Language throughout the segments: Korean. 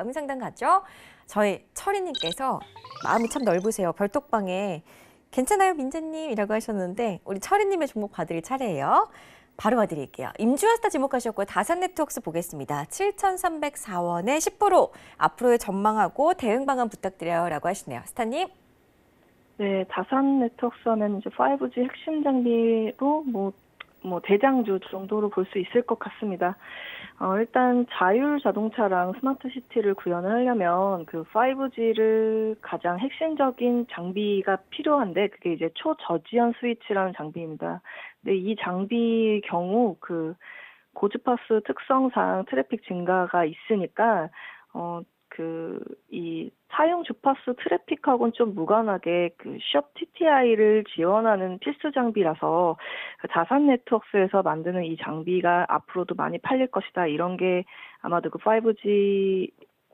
다음 상담 가죠. 저희 철이님께서 마음이 참 넓으세요. 별톡방에 괜찮아요 민재님이라고 하셨는데 우리 철이님의 종목 봐드릴 차례예요. 바로 봐드릴게요. 임주아스타 지목하셨고요. 다산네트웍스 보겠습니다. 7,304원에 10% 앞으로의 전망하고 대응 방안 부탁드려요 라고 하시네요. 스타님. 네, 다산 네트워크는 이제 5G 핵심 장비로 뭐, 뭐 대장주 정도로 볼 수 있을 것 같습니다. 어, 일단 자율 자동차랑 스마트 시티를 구현을 하려면 그 5G를 가장 핵심적인 장비가 필요한데 그게 이제 초저지연 스위치라는 장비입니다. 근데 이 장비 경우 그 고주파수 특성상 트래픽 증가가 있으니까 어, 그, 이, 사용 주파수 트래픽하고는 좀 무관하게 그, 숍 TTI를 지원하는 필수 장비라서 그 자산 네트워크에서 만드는 이 장비가 앞으로도 많이 팔릴 것이다. 이런 게 아마도 그 5G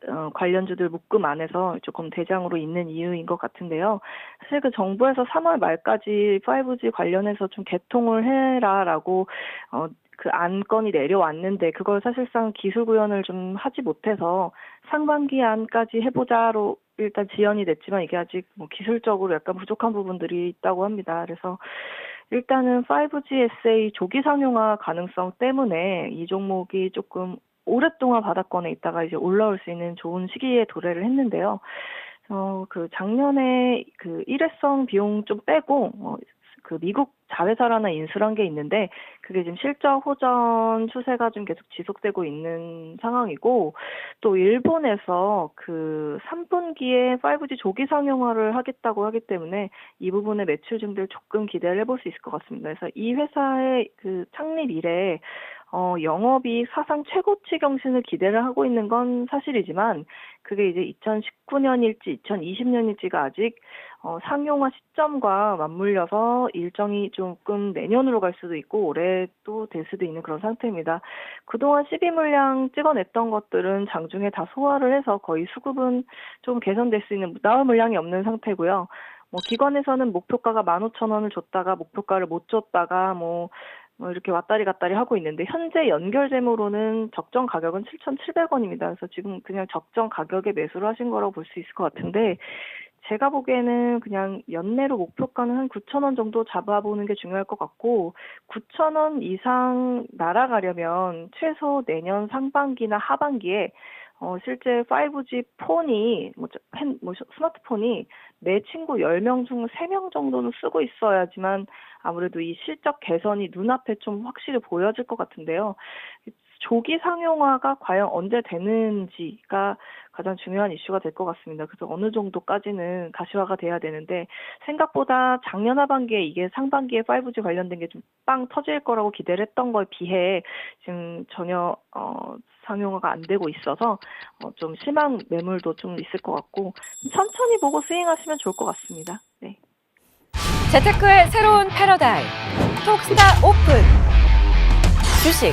어, 관련주들 묶음 안에서 조금 대장으로 있는 이유인 것 같은데요. 사실 그 정부에서 3월 말까지 5G 관련해서 좀 개통을 해라라고 어, 그 안건이 내려왔는데 그걸 사실상 기술 구현을 좀 하지 못해서 상반기 안까지 해보자로 일단 지연이 됐지만 이게 아직 뭐 기술적으로 약간 부족한 부분들이 있다고 합니다. 그래서 일단은 5G SA 조기 상용화 가능성 때문에 이 종목이 조금 오랫동안 바닥권에 있다가 이제 올라올 수 있는 좋은 시기에 도래를 했는데요. 어, 그 작년에 그 일회성 비용 좀 빼고, 어, 그 미국 자회사라나 인수한 게 있는데 그게 지금 실적 호전 추세가 좀 계속 지속되고 있는 상황이고 또 일본에서 그 3분기에 5G 조기 상용화를 하겠다고 하기 때문에 이 부분의 매출 증대를 조금 기대를 해볼 수 있을 것 같습니다. 그래서 이 회사의 그 창립 이래 어, 영업이 사상 최고치 경신을 기대를 하고 있는 건 사실이지만 그게 이제 2019년일지 2020년일지가 아직 어, 상용화 시점과 맞물려서 일정이 조금 내년으로 갈 수도 있고 올해 또 될 수도 있는 그런 상태입니다. 그동안 12 물량 찍어냈던 것들은 장중에 다 소화를 해서 거의 수급은 좀 개선될 수 있는 나올 물량이 없는 상태고요. 뭐 기관에서는 목표가가 15,000원을 줬다가 목표가를 못 줬다가 뭐, 뭐 이렇게 왔다리 갔다리 하고 있는데 현재 연결 재무로는 적정 가격은 7,700원입니다. 그래서 지금 그냥 적정 가격에 매수를 하신 거라고 볼 수 있을 것 같은데 제가 보기에는 그냥 연내로 목표가는 한 9,000원 정도 잡아보는 게 중요할 것 같고 9,000원 이상 날아가려면 최소 내년 상반기나 하반기에 어, 실제 5G 폰이, 뭐, 저- 핸, 뭐, 스마트폰이 내 친구 10명 중 3명 정도는 쓰고 있어야지만 아무래도 이 실적 개선이 눈앞에 좀 확실히 보여질 것 같은데요. 조기 상용화가 과연 언제 되는지가 가장 중요한 이슈가 될 것 같습니다. 그래서 어느 정도까지는 가시화가 돼야 되는데 생각보다 작년 하반기에 이게 상반기에 5G 관련된 게 좀 빵 터질 거라고 기대를 했던 거에 비해 지금 전혀 어, 상용화가 안 되고 있어서 어, 좀 심한 매물도 좀 있을 것 같고 천천히 보고 스윙하시면 좋을 것 같습니다. 네. 재테크의 새로운 패러다임 톡스타 오픈 주식,